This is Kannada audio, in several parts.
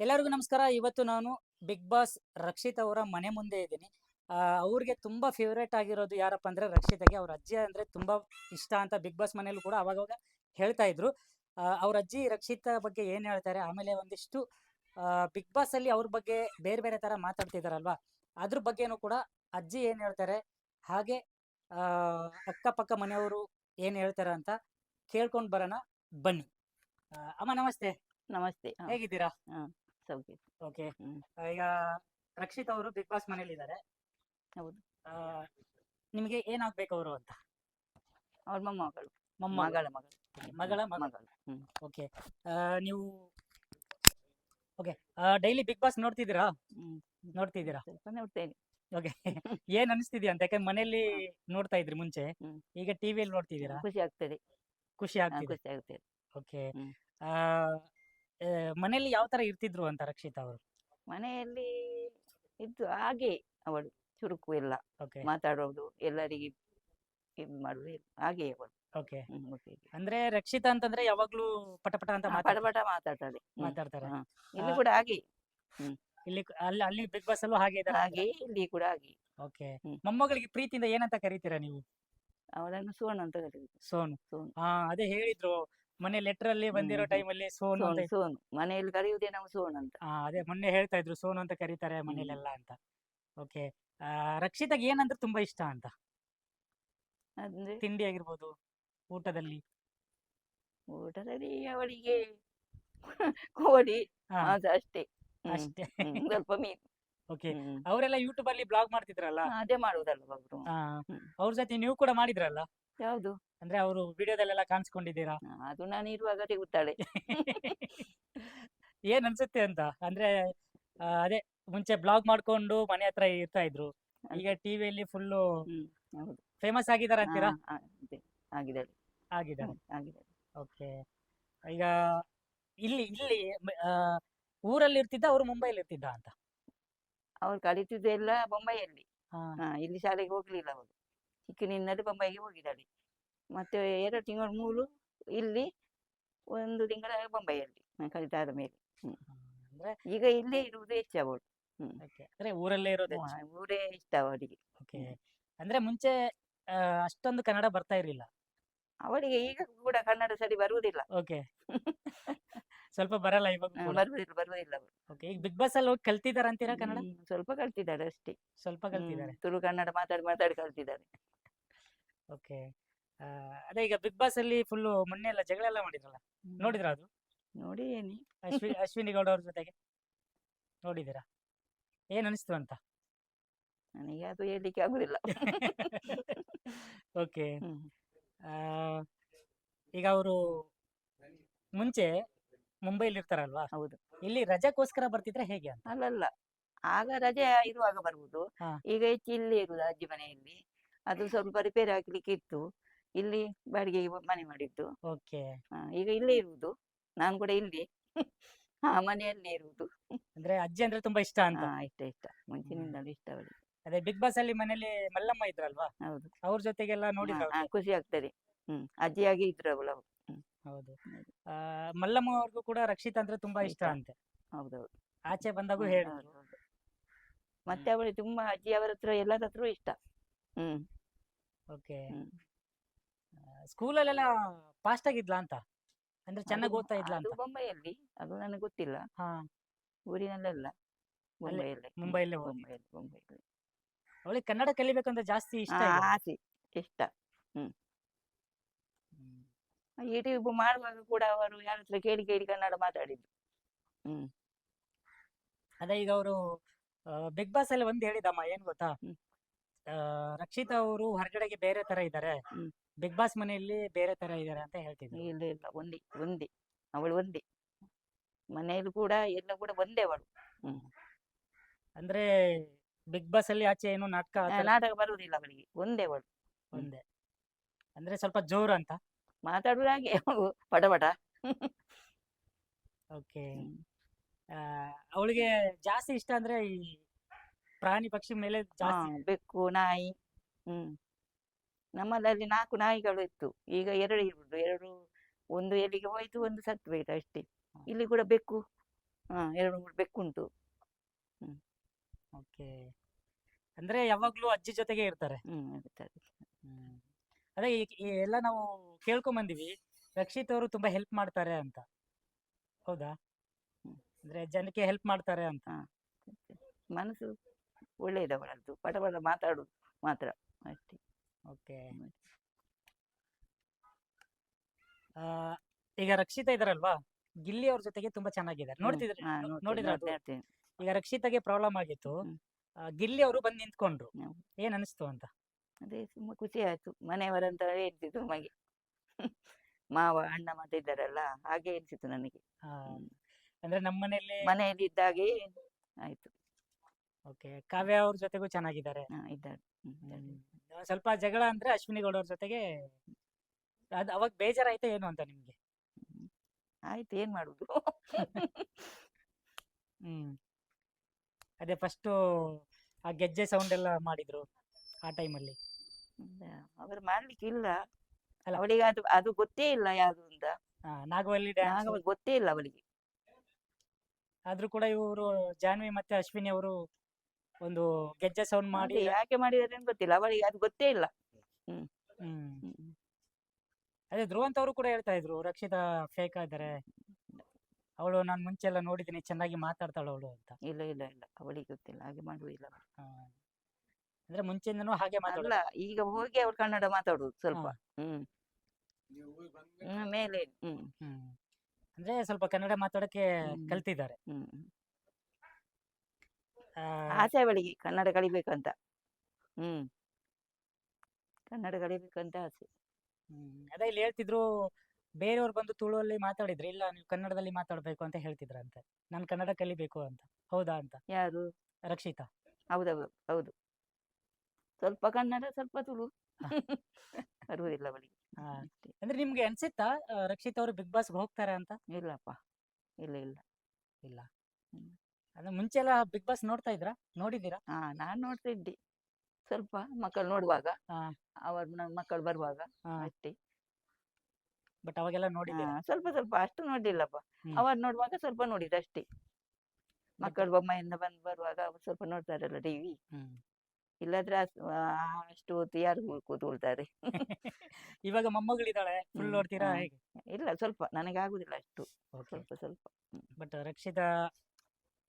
ಎಲ್ಲರಿಗೂ ನಮಸ್ಕಾರ. ಇವತ್ತು ನಾನು ಬಿಗ್ ಬಾಸ್ ರಕ್ಷಿತ್ ಅವರ ಮನೆ ಮುಂದೆ ಇದ್ದೀನಿ. ಅವ್ರಿಗೆ ತುಂಬಾ ಫೇವ್ರೇಟ್ ಆಗಿರೋದು ಯಾರಪ್ಪ ಅಂದ್ರೆ ರಕ್ಷಿತಗೆ. ಅವ್ರ ಅಜ್ಜಿ ಅಂದ್ರೆ ತುಂಬಾ ಇಷ್ಟ ಅಂತ ಬಿಗ್ ಬಾಸ್ ಮನೆಯಲ್ಲೂ ಕೂಡ ಅವಾಗವಾಗ ಹೇಳ್ತಾ ಇದ್ರು. ಅವ್ರ ಅಜ್ಜಿ ರಕ್ಷಿತ ಬಗ್ಗೆ ಏನ್ ಹೇಳ್ತಾರೆ? ಆಮೇಲೆ ಒಂದಿಷ್ಟು ಬಿಗ್ ಬಾಸ್ ಅಲ್ಲಿ ಅವ್ರ ಬಗ್ಗೆ ಬೇರೆ ಬೇರೆ ತರ ಮಾತಾಡ್ತಿದಾರಲ್ವಾ? ಅದ್ರ ಬಗ್ಗೆನೂ ಕೂಡ ಅಜ್ಜಿ ಏನ್ ಹೇಳ್ತಾರೆ? ಹಾಗೆ ಆ ಅಕ್ಕಪಕ್ಕ ಮನೆಯವರು ಏನ್ ಹೇಳ್ತಾರೆ ಅಂತ ಕೇಳ್ಕೊಂಡ್ ಬರೋಣ. ಬನ್ನಿ. ಅಮ್ಮ ನಮಸ್ತೆ. ನಮಸ್ತೆ. ಹ, ಸೌಖ್ಯ ಓಕೆ. ಹ್ಮ್. ಈಗ ರಕ್ಷಿತ್ ಅವರು ಬಿಗ್ ಬಾಸ್ ಮನೇಲಿ ಇದ್ದಾರೆ ಹೌದು. ನಿಮಗೆ ಏನಾಗ್ಬೇಕು ಅವರು ಅಂತ? ಅವ್ರ ಮೊಮ್ಮಗಳು ಮೊಮ್ಮ ಮಗಳ. ಮಗಳು ಮಗಳ. ಮಗ. ಮಗಳು. ಹ್ಮ್. ಓಕೆ. ನೀವು ಓಕೆ ಡೈಲಿ ಬಿಗ್ ಬಾಸ್ ನೋಡ್ತಿದ್ದೀರಾ? ಹ್ಮ್. ನೋಡ್ತಿದ್ದೀರಾ? ಸ್ವಲ್ಪ ನೋಡ್ತೇನೆ. ಓಕೆ. ಏನ್ ಅನಿಸ್ತಿದ್ಯಾ ಅಂತ? ಯಾಕಂದ್ರೆ ಮನೇಲಿ ನೋಡ್ತಾ ಇದ್ರಿ ಮುಂಚೆ. ಹ್ಮ್. ಈಗ ಟಿವಿಯಲ್ಲಿ ನೋಡ್ತಿದ್ದೀರಾ? ಖುಷಿ ಆಗ್ತದೆ. ಖುಷಿ ಹ, ಆಗ್ತಿದೆ. ಖುಷಿ ಆಗ್ತದೆ. ಓಕೆ. ಹ್ಮ್. ಮನೇಲಿ ಯಾವ ತರ ಇರ್ತಿದ್ರು ಅಂತ ರಕ್ಷಿತ್ ಅವರು? ಮನೆಯಲ್ಲಿ ಇದ್ದು ಹಾಗೆ ಅವಳು ಚುರುಕು ಎಲ್ಲ ಓಕೆ. ಮಾತಾಡೋದು ಎಲ್ಲರಿಗೆ ಇದು ಮಾಡುದು ಹಾಗೆ ಅವಳು. ಓಕೆ. ಹ್ಮ್. ಅಂದ್ರೆ ರಕ್ಷಿತಾ ಅಂತಂದ್ರೆ ಯಾವಾಗ್ಲೂ ಪಟ ಪಟ ಅಂತ ಹ, ಮಾತಾಡ್- ಪಟ ಪಟ ಮಾತಾಡ್ತಾಳೆ. ಹ್ಮ್. ಮಾತಾಡ್ತಾರೆ. ಹ. ಇಲ್ಲಿ ಕೂಡ ಹಾಗೆ. ಇಲ್ಲಿ ಅಲ್ಲಿ ಅಲ್ಲಿ ಬಿಗ್ ಬಾಸ್ ಅಲ್ಲೂ ಹಾಗೆ ಇದ್ದಾರೆ ಹಾಗೆ ಇಲ್ಲಿ ಕೂಡ ಹಾಗೆ. ಓಕೆ. ಹ್ಮ್. ಮೊಮ್ಮಗಳಿಗೆ ಪ್ರೀತಿಯಿಂದ ಏನಂತ ಕರಿತೀರಾ ನೀವು? ಅವಳನ್ನು ಸೋನು ಅಂತ ಕರೀತಾರೆ ಸೋನು. ಸೋನು. ಹಾ ಅದೇ ಹೇಳಿದ್ರು. ಮನೆ ಲೆಟರ್ ಅಲ್ಲಿ ಬಂದಿರೋ ಹ್ಮ್. ಟೈಮ್ ಅಲ್ಲಿ ಸೋನು ಅಂತ ಸೋನು ಮನೆಯಲ್ಲಿ ಕರೆಯುವುದೇ ನಾವು ಸೋನು ಅಂತ. ಅದೇ ಮೊನ್ನೆ ಹೇಳ್ತಾ ಇದ್ರು ಸೋನು ಅಂತ ಕರೀತಾರೆ ಮನೇಲೆಲ್ಲ ಅಂತ. ಓಕೆ ರಕ್ಷಿತಾಗ್ ಏನಂದ್ರೆ ತುಂಬಾ ಇಷ್ಟ ಅಂತ. ಅಂದ್ರೆ? ತಿಂಡಿ ಆಗಿರ್ಬೋದು ಊಟದಲ್ಲಿ. ಊಟದಲ್ಲಿ ಅವಳಿಗೆ ಕೋಳಿ ಹಾ. ಮಾಂಸ ಅಷ್ಟೇ. ಹ್ಮ್. ಅಷ್ಟೇ. ಹ್ಮ್, ಸ್ವಲ್ಪ ಮೀನು. ಓಕೆ ಹ್ಮ್. ಅವರೆಲ್ಲ ಯೂಟ್ಯೂಬ್ ಅಲ್ಲಿ ಬ್ಲಾಗ್ ಮಾಡ್ತಿದ್ರಲ್ಲ? ಅದೇ ಮಾಡುದಲ್ಲ ಅವರು? ಹ್ಮ್. ಅವ್ರ ಜೊತೆ ನೀವು ಕೂಡ ಮಾಡಿದ್ರಲ್ಲ? ಯಾವುದು? ಅಂದ್ರೆ ಅವರು ವಿಡಿಯೋದಲ್ಲೆಲ್ಲ ಕಾಣಿಸ್ಕೊಂಡಿದ್ದೀರಾ? ಅದು ನಾನು ಇರುವಾಗ ತೆಗುತ್ತಾಳೆ. ಏನ್ ಅನ್ಸುತ್ತೆ ಅಂತ? ಅಂದ್ರೆ ಆ, ಅದೇ ಮುಂಚೆ ಬ್ಲಾಗ್ ಮಾಡ್ಕೊಂಡು ಮನೆ ಹತ್ರ ಇರ್ತಾ ಇದ್ರು. ಈಗ ಟಿವಿಯಲ್ಲಿ ಹ್ಮ್ ಹೌದು. ಫೇಮಸ್ ಆಗಿದಾರ ಅಂತೀರಾ? ಹಾ, ಹಾ, ಅದೇ, ಆಗಿದ್ದಾಳೆ. ಆಗಿದ್ದಾರೆ ಹ್ಮ್, ಆಗಿದ್ದಾಳೆ. ಓಕೆ. ಈಗ ಇಲ್ಲಿ ಇಲ್ಲಿ ಮ- ಆ, ಊರಲ್ಲಿ ಇರ್ತಿದ್ದ ಅವ್ರು ಮುಂಬೈಲಿ ಇರ್ತಿದ್ದ ಅಂತ? ಅವ್ರು ಕಲಿತಿದ್ದೆಲ್ಲ ಬೊಂಬೈಯಲ್ಲಿ ಹಾ. ಹಾ ಇಲ್ಲಿ ಶಾಲೆಗೆ ಹೋಗ್ಲಿಲ್ಲ ಅವರು. ಚಿಕ್ಕನಿಂದಲೇ ಬೊಂಬೈಗೆ ಹೋಗಿದ್ದಾಳೆ. ಮತ್ತೆ ಎರಡು ತಿಂಗಳು ಮೂರು ಇಲ್ಲಿ ಒಂದು ತಿಂಗಳ ಬೊಂಬೈಯಲ್ಲಿ ನಾನು ಕಲಿತಾದ ಮೇಲೆ. ಅಂದ್ರೆ ಈಗ ಇಲ್ಲೇ ಇರುವುದು ಹೆಚ್ಚು ಅವಳು. okay. ಅಂದ್ರೆ ಊರಲ್ಲೇ ಇರೋದು ಊರೇ ಇಷ್ಟ ಅವಳಿಗೆ. ಓಕೆ ಅಂದ್ರೆ ಮುಂಚೆ ಆ, ಅಷ್ಟೊಂದು ಕನ್ನಡ ಬರ್ತಾ ಇರಲಿಲ್ಲ? ಅವಳಿಗೆ ಈಗ ಕೂಡ ಕನ್ನಡ ಸರಿ ಬರುವುದಿಲ್ಲ. ಓಕೆ. ಸ್ವಲ್ಪ ಬರಲ್ಲ ಇವಾಗ ಕೂಡ? ಬರುವುದಿಲ್ಲ ಬರುವುದಿಲ್ಲ ಅವಳು. ಓಕೆ ಈಗ ಬಿಗ್ ಬಾಸ್ ಅಲ್ಲಿ ಹೋಗಿ ಕಲ್ತಿದಾರ ಅಂತೀರಾ ಕನ್ನಡ? ಹ್ಮ್, ಸ್ವಲ್ಪ ಕಲ್ತಿದ್ದಾಳೆ ಅಷ್ಟೇ. ಸ್ವಲ್ಪ ಹ್ಮ್, ಕಲ್ತಿದ್ದಾರೆ. ತುಳು ಕನ್ನಡ ಮಾತಾಡಿ ಮಾತಾಡಿ ಕಲ್ತಿದ್ದಾರೆ ಓಕೆ. ಅದೇ ಈಗ ಬಿಗ್ ಬಾಸ್ ಅಲ್ಲಿ ಫುಲ್ ಮೊನ್ನೆ ಎಲ್ಲ ಜಗಳ ಎಲ್ಲ ಮಾಡಿದ್ರಲ್ಲ. ನೋಡಿದ್ರ ಅದು? ನೋಡಿ ಏನಿ ಅಶ್ವಿ ಅಶ್ವಿನಿ ಗೌಡ ಅವ್ರ ಜೊತೆಗೆ ನೋಡಿದಿರಾ ಏನ್ ಅನಿಸ್ತು ಅಂತ? ನನಗೆ ಅದು ಹೇಳಲಿಕ್ಕೆ ಆಗುದಿಲ್ಲ. ಓಕೆ. ಈಗ ಅವರು ಮುಂಚೆ ಮುಂಬೈಲಿ ಇರ್ತಾರಲ್ವಾ? ಹೌದು. ಇಲ್ಲಿ ರಜಕ್ಕೋಸ್ಕರ ಬರ್ತಿದ್ರೆ ಹೇಗೆ ಅಂತ? ಅಲ್ಲಲ್ಲ ಆಗ ರಜೆ ಇರುವಾಗ ಬರುವುದು ಈಗ ಹೆಚ್ಚು ಇಲ್ಲಿ ಇರುದು ಅಜ್ಜಿ ಮನೆಯಲ್ಲಿ. ಅದು ಸ್ವಲ್ಪ ರಿಪೇರಿ ಹಾಕ್ಲಿಕ್ಕೆ ಇತ್ತು ಇಲ್ಲಿ ಬಾಡಿಗೆಗೆ ಮನೆ ಮಾಡಿದ್ದು. ಓಕೆ. ಹಾ, ಈಗ ಇಲ್ಲೇ ಇರುವುದು. ನಾನು ಕೂಡ ಇಲ್ಲಿ. ಆ ಮನೆಯಲ್ಲೇ ಇರುವುದು. ಅಂದ್ರೆ ಅಜ್ಜಿ ಅಂದ್ರೆ ತುಂಬಾ ಇಷ್ಟ ಅಂತ. ಹಾ ಇಷ್ಟ ಇಷ್ಟ. ಮುಂಚಿನಿಂದಲೂ ಇಷ್ಟ ಅವಳಿಗೆ. ಅದೇ ಬಿಗ್ ಬಾಸ್ ಅಲ್ಲಿ ಮನೇಲಿ ಮಲ್ಲಮ್ಮ ಇದ್ರಲ್ವಾ? ಹೌದು. ಅವ್ರ ಜೊತೆಗೆಲ್ಲ ನೋಡಿದ್ರ ಖುಷಿ ಆಗ್ತದೆ. ಹ್ಮ್ ಅಜ್ಜಿಯಾಗಿ ಇದ್ರು ಅವಳು ಅವ್ರು. ಹೌದು ಹೌದು. ಆ, ಮಲ್ಲಮ್ಮ ಅವ್ರಿಗೂ ಕೂಡ ರಕ್ಷಿತ್ ಅಂದ್ರೆ ತುಂಬಾ ಇಷ್ಟ. ಇಷ್ಟ. ಅಂತೆ. ಹೌದೌದು. ಆಚೆ ಬಂದಾಗೂ ಹ್ಮ್, ಹೇಳಿದ್ರು ಹೌದು, ಹೌದು. ಮತ್ತೆ ಅವಳು ತುಂಬಾ ಅಜ್ಜಿ ಅವರ ಹತ್ರ ಎಲ್ಲರ ಹತ್ರ ಇಷ್ಟ. ಹ್ಮ್. ಓಕೆ. ಹ್ಮ್. ಸ್ಕೂಲಲ್ಲೆಲ್ಲ ಫಾಸ್ಟ್ ಆಗಿದ್ಲಾ ಅಂತ? ಅಂದ್ರೆ ಚೆನ್ನಾಗಿ ಅದು- ಓದ್ತಾ ಇದ್ಲಾ ಅದು ಅಂತ? ಬೊಂಬೈಯಲ್ಲಿ ಅದು ನನಗೆ ಗೊತ್ತಿಲ್ಲ. ಹಾ. ಊರಿನಲ್ಲೆಲ್ಲ ಮುಂಬೈಯಲ್ಲಿ ಮುಂಬೈಯಲ್ಲೇ ಓದಿ. ಅವಳಿಗೆ ಕನ್ನಡ ಕಲಿಬೇಕಂತ ಜಾಸ್ತಿ ಇಷ್ಟ ಆ, ಇದೆ. ಆಸೆ ಇಷ್ಟ. ಹ್ಮ್. ಯೂಟ್ಯೂಬ್ ಮಾಡುವಾಗ ಕೂಡ ಅವರು ಯಾರ ಹತ್ರ ಕೇಳಿ ಕೇಳಿ ಕನ್ನಡ ಮಾತಾಡಿದ್ರು. ಹ್ಮ್. ಅದೇ ಈಗ ಅವರು ಬಿಗ್ ಬಾಸ್ ಅಲ್ಲಿ ಒಂದ್ ಹೇಳಿದಮ್ಮ ಏನ್ ಗೊತ್ತಾ? ಹ್ಮ್. ರಕ್ಷಿತಾ ಅವರು ಹೊರಗಡೆಗೆ ಬೇರೆ ತರ ಇದ್ದಾರೆ ಹ್ಮ್. ಬಿಗ್ ಬಾಸ್ ಮನೆಯಲ್ಲಿ ಬೇರೆ ತರ ಇದ್ದಾರೆ ಅಂತ ಹೇಳ್ತಿದ್ರು. ಇಲ್ಲ ಇಲ್ಲ ಒಂದಿ ಒಂದಿ. ಅವಳು ಒಂದೇ. ಮನೆಯಲ್ಲಿ ಕೂಡ ಎಲ್ಲ ಕೂಡ ಒಂದೇ ಅವಳು. ಅಂದ್ರೆ ಬಿಗ್ ಬಾಸ್ ಅಲ್ಲಿ ಆಚೆ ಏನು ನಾಟಕ ಆ ಆ, ಥರ? ನಾಟಕ ಬರುವುದಿಲ್ಲ ಅವಳಿಗೆ. ಒಂದೇ ಅವಳು. ಒಂದೇ. ಅಂದ್ರೆ ಸ್ವಲ್ಪ ಜೋರು ಅಂತ? ಮಾತಾಡುವ ಹಾಗೆ. ಅವಳು ಪಟ ಪಟ. ಓಕೆ. ಅವಳಿಗೆ ಜಾಸ್ತಿ ಇಷ್ಟ ಅಂದ್ರೆ ಈ ಪ್ರಾಣಿ ಪಕ್ಷಿ ಮೇಲೆ ಹಾ, ಜಾಸ್ತಿ ಬೆಕ್ಕು ನಾಯಿ ಹ್ಮ್. ನಮ್ಮಲ್ಲಿ ನಾಲ್ಕು ನಾಯಿಗಳು ಇತ್ತು. ಈಗ ಎರಡು ಇರುದು. ಎರಡು ಒಂದು ಎಲ್ಲಿಗೆ ಹೋಯ್ತು ಒಂದು ಸತ್ತು ಹೋಯ್ತು ಅಷ್ಟೇ ಇಲ್ಲಿ ಕೂಡ ಬೆಕ್ಕು. ಹಾ ಎರಡು ಮೂರು ಬೆಕ್ಕುಂಟು. ಓಕೆ. ಅಂದ್ರೆ ಯಾವಾಗ್ಲೂ ಅಜ್ಜಿ ಜೊತೆಗೆ ಇರ್ತಾರೆ. ಹ್ಮ್ ಇರ್ತದೆ ಹ್ಮ್. ಅದೇ ಈ ಈ ಎಲ್ಲ ನಾವು ಕೇಳ್ಕೊಂಡ್ ಬಂದಿವಿ ರಕ್ಷಿತ್ ಅವರು ತುಂಬಾ ಹೆಲ್ಪ್ ಮಾಡ್ತಾರೆ ಅಂತ. ಹೌದಾ? ಹ್ಮ್. ಅಂದ್ರೆ ಜನಕ್ಕೆ ಹೆಲ್ಪ್ ಮಾಡ್ತಾರೆ ಅಂತ. ಮನಸ್ಸು ಒಳ್ಳೆಯದು ಅವಳದ್ದು ಪಟ ಪಟ ಮಾತಾಡುದು ಮಾತ್ರ. ಅಷ್ಟೇ. ಓಕೆ. ಈಗ ರಕ್ಷಿತಾ ಇದಾರಲ್ವಾ? ಗಿಲ್ಲಿ ಅವ್ರ ಜೊತೆಗೆ ತುಂಬಾ ಚೆನ್ನಾಗಿದ್ದಾರೆ. ನೋಡ್ತಿದ್ರೆ ನೋಡಿದ್ರೆ. ಈಗ ರಕ್ಷಿತಾಗೆ ಪ್ರಾಬ್ಲಮ್ ಆಗಿತ್ತು. ಆ, ಗಿಲ್ಲಿ ಅವರು ಬಂದು ನಿಂತ್ಕೊಂಡ್ರು. ಹ್ಮ್. ಏನ್ ಅನಿಸ್ತು ಅಂತ? ಅದೇ ತುಂಬಾ ಖುಷಿ ಆಯ್ತು. ಮನೆಯವರಂತ ಹೇಳ್ತಿದ್ರು ನಮಗೆ. ಮಾವ ಅಣ್ಣ ಮತ್ತೆ ಇದ್ದಾರಲ್ಲ ಹಾಗೆ ಎನಿಸಿತು ನನಗೆ. ಆ, ಹ್ಮ್. ಅಂದ್ರೆ ನಮ್ಮ ಮನೆಯಲ್ಲಿ ಮನೆಯಲ್ಲಿ ಇದ್ದಾಗೆ ಆಯ್ತು. ಓಕೆ. ಕಾವ್ಯ ಅವ್ರ ಜೊತೆಗೂ ಚೆನ್ನಾಗಿದ್ದಾರೆ. ಇದ್ದಾರೆ. ಹ್ಮ್, ಇದ್ದಾರೆ. ಸ್ವಲ್ಪ ಜಗಳ ಅಂದ್ರೆ ಅಶ್ವಿನಿ ಗೌಡ ಅವ್ರ ಜೊತೆಗೆ ಅದ್ ಅವಾಗ ಬೇಜಾರಾಯ್ತಾ ಏನು ಅಂತ ನಿಮ್ಗೆ? ಹ್ಮ್. ಆಯ್ತು ಏನ್ ಮಾಡುದು? ಹ್ಮ್. ಅದೇ ಫಸ್ಟ್ ಆ ಗೆಜ್ಜೆ ಸೌಂಡ್ ಎಲ್ಲ ಮಾಡಿದ್ರು ಆ ಟೈಮಲ್ಲಿ. ಇಲ್ಲ, ಅವರು ಮಾಡ್ಲಿಕ್ಕೆ ಇಲ್ಲ. ಅಲ್ಲ. ಅವಳಿಗೆ ಅದು ಅದು ಗೊತ್ತೇ ಇಲ್ಲ ಯಾವುದು ಅಂತ. ನಾಗವಲ್ಲಿ ಡ್ಯಾನ್ಸ್ ನಾಗವಲ್ಲಿ ಗೊತ್ತೇ ಇಲ್ಲ ಅವಳಿಗೆ. ಆದ್ರೂ ಕೂಡ ಇವರು ಜಾನ್ವಿ ಮತ್ತೆ ಅಶ್ವಿನಿ ಅವರು ಒಂದು ಗೆಜ್ಜೆ ಸೌಂಡ್ ಮಾಡಿ ಯಾಕೆ ಮಾಡಿದಾರೆ ಅಂತ ಗೊತ್ತಿಲ್ಲ. ಅವಳಿಗೆ ಅದು ಗೊತ್ತೇ ಇಲ್ಲ. ಹ್ಮ್. ಹ್ಮ್. ಅದೇ ಧ್ರುವಂತ ಅವರು ಕೂಡ ಹೇಳ್ತಾ ಇದ್ರು ರಕ್ಷಿತಾ ಫೇಕ್ ಇದ್ದಾರೆ ಅವಳು ನಾನು ಮುಂಚೆ ಎಲ್ಲ ನೋಡಿದ್ದೀನಿ ಚೆನ್ನಾಗಿ ಮಾತಾಡ್ತಾಳು ಅವಳು ಅಂತ. ಇಲ್ಲ ಇಲ್ಲ ಇಲ್ಲ. ಅವಳಿಗೆ ಗೊತ್ತಿಲ್ಲ. ಹಾಗೆ ಮಾಡುವುದಿಲ್ಲ ಅಂದ್ರೆ ಮುಂಚೆಯಿಂದನೂ ಹಾಗೆ ಮಾತಾಡಲ್ಲ ಈಗ ಹೋಗಿ ಅವ್ರು ಕನ್ನಡ ಮಾತಾಡುದು ಸ್ವಲ್ಪ. ಹ್ಮ್. ಹ್ಮ್, ಮೇಲೆ. ಹ್ಮ್. ಅಂದ್ರೆ ಸ್ವಲ್ಪ ಕನ್ನಡ ಮಾತಾಡಕ್ಕೆ ಕಲ್ತಿದ್ದಾರೆ. ಹ್ಮ್. ಆಸೆ ಅವಳಿಗೆ ಕನ್ನಡ ಕಲಿಬೇಕಂತ. ಹ್ಮ್. ಕನ್ನಡ ಕಲಿಬೇಕಂತ ಆಸೆ. ಹ್ಮ್. ಅದೇ ಇಲ್ಲಿ ಹೇಳ್ತಿದ್ರು ಬೇರೆಯವ್ರು ಬಂದು ತುಳುವಲ್ಲಿ ಮಾತಾಡಿದ್ರು ಇಲ್ಲ ನೀವು ಕನ್ನಡದಲ್ಲಿ ಮಾತಾಡ್ಬೇಕು ಅಂತ ಹೇಳ್ತಿದ್ರಂತೆ. ನಾನು ಕನ್ನಡ ಕಲಿಬೇಕು ಅಂತ. ಹೌದಾ? ಅಂತ. ಯಾರು? ರಕ್ಷಿತಾ. ಹೌದೌದು ಹೌದು. ಸ್ವಲ್ಪ ಕನ್ನಡ ಸ್ವಲ್ಪ ತುಳು. ಬರುವುದಿಲ್ಲ ಅವಳಿಗೆ. ಹಾ. ಅಂದ್ರೆ ನಿಮ್ಗೆ ಅನ್ಸಿತ್ತಾ ಆ, ರಕ್ಷಿತ್ ಅವರು ಬಿಗ್ ಬಾಸ್ಗೆ ಹೋಗ್ತಾರೆ ಅಂತ? ಇಲ್ಲಪ್ಪ. ಇಲ್ಲ ಇಲ್ಲ. ಇಲ್ಲ. ಹ್ಮ್. ಅಂದ್ರೆ ಮುಂಚೆ ಎಲ್ಲ ಬಿಗ್ ಬಾಸ್ ನೋಡ್ತಾ ಇದ್ರಾ? ನೋಡಿದ್ದೀರಾ? ಹಾ ನಾನ್ ನೋಡ್ತಾ ಇದ್ದೆ ಸ್ವಲ್ಪ ಮಕ್ಕಳು ನೋಡುವಾಗ. ಹಾ. ಅವರ ಮಕ್ಕಳು ಬರುವಾಗ ಹಾ. ಅಷ್ಟೇ. ಬಟ್ ಅವಾಗೆಲ್ಲ ಹಾ, ಸ್ವಲ್ಪ ಸ್ವಲ್ಪ ಅಷ್ಟು ನೋಡ್ಲಿಲ್ಲಪ್ಪ. ಹ್ಮ್. ಅವರು ನೋಡುವಾಗ ಸ್ವಲ್ಪ ನೋಡಿದ ಅಷ್ಟೇ. ಮಕ್ಕಳು ಬೊಮ್ಮೆಯಿಂದ ಬಂದು ಬರುವಾಗ ಅವ್ರು ಸ್ವಲ್ಪ ನೋಡ್ತಾರಲ್ಲ ಟಿವಿ. ಇಲ್ಲಾದ್ರೆ ಇಲ್ಲದ್ರೆ ಅಸ್- ಆ, ಅಷ್ಟು ಹೊತ್ತು ಯಾರು ಕೂ- ಕೂತ್ಕೊಳ್ತಾರೆ? ಇವಾಗ ಮೊಮ್ಮಗಳಿದ್ದಾಳೆ? ಫುಲ್ ಹ್ಮ್, ನೋಡ್ತೀರಾ ಹಾ. ಹೇಗೆ? ಇಲ್ಲ ಸ್ವಲ್ಪ ನನಗೆ ಆಗುದಿಲ್ಲ ಅಷ್ಟು. ಓಕೆ ಸ್ವಲ್ಪ ಸ್ವಲ್ಪ. ಬಟ್ ರಕ್ಷಿತಾ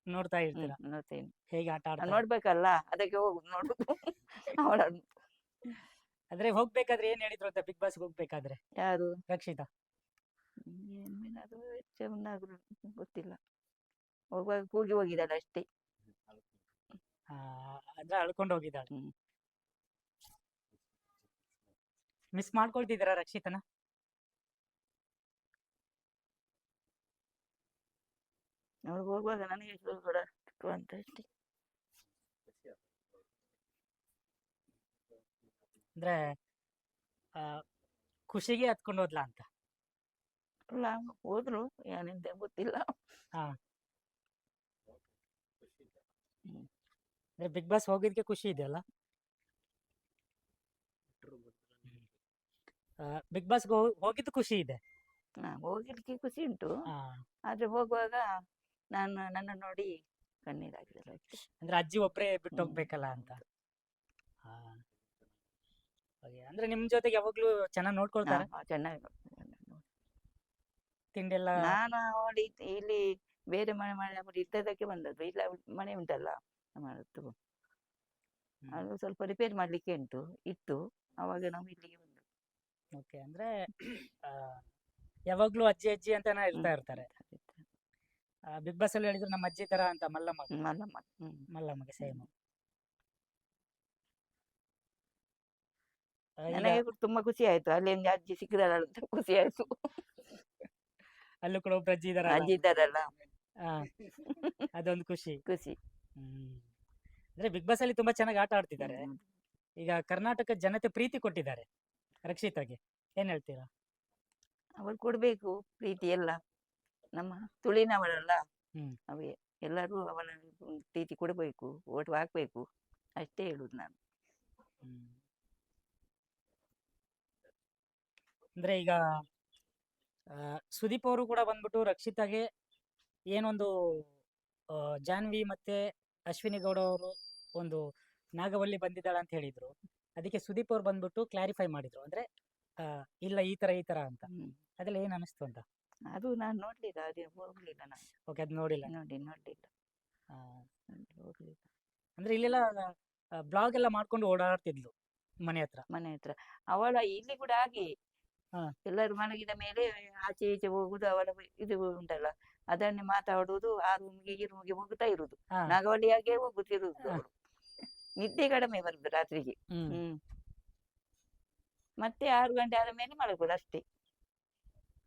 ನೋಡ್ತಾ ಇರ್ತೀರಾ? ನೋಡ್ತೇನೆ. ಹೇಗೆ ಆಟ ಆಡ್ತಾರೆ? ನೋಡ್ಬೇಕಲ್ಲ ಅದಕ್ಕೆ ಹೋಗುದು ನೋಡುದು ಅದ್ರೆ ಅಂದ್ರೆ ಹೋಗ್ಬೇಕಾದ್ರೆ ಏನ್ ಹೇಳಿದ್ರು ಅಂತ ಬಿಗ್ ಬಾಸ್ ಹೋಗ್ಬೇಕಾದ್ರೆ? ಯಾರು? ರಕ್ಷಿತಾ. ಏನಾದ್ರು ಒಂದಾದ್ರು ಗೊತ್ತಿಲ್ಲ. ಹೋಗುವಾಗ ಕೂಗಿ ಹೋಗಿದ್ದಾಳೆ ಅಷ್ಟೇ. ಆ, ಅಂದ್ರೆ ಅಳ್ಕೊಂಡು ಹೋಗಿದ್ದಾಳೆ. ಹ್ಮ್. ಮಿಸ್ ಮಾಡ್ಕೊಳ್ತಿದ್ದೀರಾ ರಕ್ಷಿತನ? ಅವಳು ಹೋಗುವಾಗ ನನಗೆ ಕೂಡ ಅಂತ ಅಷ್ಟೇ ಅಂದ್ರೆ ಖುಷಿಗೆ ಹತ್ಕೊಂಡು ಹೋದ್ಲಾ ಅಂತ ಅಲ್ಲ ಹೋದ್ರು ಏನಿದೆ ಗೊತ್ತಿಲ್ಲ ಅಂದ್ರೆ ಬಿಗ್ ಬಾಸ್ ಹೋಗಿದ್ಕೆ ಖುಷಿ ಇದೆಯಲ್ಲ ಬಿಗ್ ಬಾಸ್ ಹೋಗಿದ್ದು ಖುಷಿ ಇದೆ ಹಾ ಹೋಗ್ಲಿಕ್ಕೆ ಖುಷಿ ಉಂಟು ಆದ್ರೆ ಹೋಗುವಾಗ ನಾನು ನನ್ನ ನೋಡಿ ಕಣ್ಣೀರಾಗಿದ್ದಾರೆ ಅಂದ್ರೆ ಅಜ್ಜಿ ಒಬ್ಬರೇ ಬಿಟ್ಟು. ಹೋಗ್ಬೇಕಲ್ಲ ಅಂತ? ಹಾಗೆ. ಅಂದ್ರೆ ನಿಮ್ ಜೊತೆಗೆ ಯಾವಾಗ್ಲೂ ಚೆನ್ನಾಗಿ ನೋಡ್ಕೊಳ್ತಾರೆ? ಹಾ, ಚೆನ್ನಾಗಿ. ತಿಂಡಿ ಎಲ್ಲ ನಾನು ನೋಡಿ ಇಲ್ಲಿ ಬೇರೆ ಮನೆ ಮನೆ ಇದ್ದದಕ್ಕೆ ಬಂದದ್ದು. ಇಲ್ಲ ಮನೆ ಉಂಟಲ್ಲ ನಮ್ಮದು. ಅದು ಸ್ವಲ್ಪ ರಿಪೇರ್ ಮಾಡ್ಲಿಕ್ಕೆ ಉಂಟು ಇತ್ತು. ಅವಾಗ ನಾವು ಇಲ್ಲಿಗೆ ಬಂದದ್ದು. ಓಕೆ ಅಂದ್ರೆ ಆ, ಯಾವಾಗ್ಲೂ ಅಜ್ಜಿ ಅಜ್ಜಿ ಅಂತಾನೆ ಇರ್ತಾ ಇರ್ತಾರೆ. ಬಿಗ್ ಬಾಸ್ ಅಲ್ಲಿ ಹೇಳಿದ್ರು ನಮ್ಮ ಅಜ್ಜಿ ತರ ಅಂತ ಮಲ್ಲಮ್ಮ ಮಲ್ಲಮ್ಮ ಹ್ಮ್. ಮಲ್ಲಮ್ಮಗೆ ಸೇಮ್ ನನಗೆ ಕೂಡ ತುಂಬಾ ಖುಷಿ ಆಯ್ತು. ಅಲ್ಲಿ ಒಂದು ಅಜ್ಜಿ ಸಿಕ್ಕಿದಾಳ ಅಂತ ಖುಷಿ ಆಯ್ತು. ಅಲ್ಲೂ ಕೂಡ ಒಬ್ರು ಅಜ್ಜಿ ಇದಾರ ಅಜ್ಜಿ ಇದ್ದಾರಲ್ಲ. ಅದೊಂದು ಖುಷಿ. ಖುಷಿ. ಹ್ಮ್. ಅಂದ್ರೆ ಬಿಗ್ ಬಾಸ್ ಅಲ್ಲಿ ತುಂಬಾ ಚೆನ್ನಾಗಿ ಆಟ ಆಡ್ತಿದ್ದಾರೆ. ಈಗ ಕರ್ನಾಟಕ ಜನತೆ ಪ್ರೀತಿ ಕೊಟ್ಟಿದ್ದಾರೆ ರಕ್ಷಿತಾಗೆ. ಏನ್ ಹೇಳ್ತೀರಾ? ಅವ್ರು ಕೊಡ್ಬೇಕು ಪ್ರೀತಿ ಎಲ್ಲ. ನಮ್ಮ ತುಳಿನವಳಲ್ಲ ಹ್ಮ್. ಅವೇ ಎಲ್ಲರೂ ಅವನ ಪ್ರೀತಿ ಕೊಡಬೇಕು ಓಟು ಹಾಕ್ಬೇಕು ಅಷ್ಟೇ ಹೇಳುದು ನಾನು. ಅಂದ್ರೆ ಈಗ ಆ, ಸುದೀಪ್ ಅವರು ಕೂಡ ಬಂದ್ಬಿಟ್ಟು ರಕ್ಷಿತಾಗೆ ಏನೊಂದು ಆ, ಜಾನ್ವಿ ಮತ್ತೆ ಅಶ್ವಿನಿ ಗೌಡ ಅವರು ಒಂದು ನಾಗವಲ್ಲಿ ಬಂದಿದ್ದಾಳೆ ಅಂತ ಹೇಳಿದ್ರು ಅದಕ್ಕೆ ಸುದೀಪ್ ಅವ್ರು ಬಂದ್ಬಿಟ್ಟು ಕ್ಲಾರಿಫೈ ಮಾಡಿದ್ರು ಅಂದ್ರೆ ಆ, ಇಲ್ಲ ಈ ತರ ಈ ತರ ಅಂತ ಹ್ಮ್. ಅದೆಲ್ಲ ಏನ್ ಅನಿಸ್ತು ಅಂತ ಅದು ನಾನು ನೋಡ್ಲಿಲ್ಲ ಅದೇ ಹೋಗ್ಲಿಲ್ಲ ನಾನು. ಓಕೆ ಅದು ನೋಡಿಲ್ಲ. ನೋಡಿ ನೋಡ್ಲಿಲ್ಲ. ಆ, ನೋಡಿ, ಹೋಗ್ಲಿಲ್ಲ ಅಂದ್ರೆ ಇಲ್ಲೆಲ್ಲ ಬ್ಲಾಗ್ ಎಲ್ಲ ಮಾಡ್ಕೊಂಡು ಓಡಾಡ್ತಿದ್ಲು ಮನೆ ಹತ್ರ. ಮನೆ ಹತ್ರ. ಅವಳ ಇಲ್ಲಿ ಕೂಡ ಹಾಗೆ. ಹಾ. ಎಲ್ಲರೂ ಮಲಗಿದ ಮೇಲೆ ಆಚೆ ಈಚೆ ಹೋಗುದು ಅವಳ ಇದು ಉಂಟಲ್ಲ. ಅದನ್ನೇ ಮಾತಾಡುದು ಆ ರೂಮ್ಗೆ ಈ ರೂಮ್ಗೆ ಹೋಗುತ್ತಾ ಇರುದು ಹಾ, ಹಾ. ಅವಳು. ನಿದ್ದೆ ಕಡಿಮೆ ಬರುದು ರಾತ್ರಿಗೆ. ಹ್ಮ್. ಹ್ಮ್. ಮತ್ತೆ ಆರು ಗಂಟೆ ಆದ ಮೇಲೆ ಮಲಗುದು ಅಷ್ಟೇ.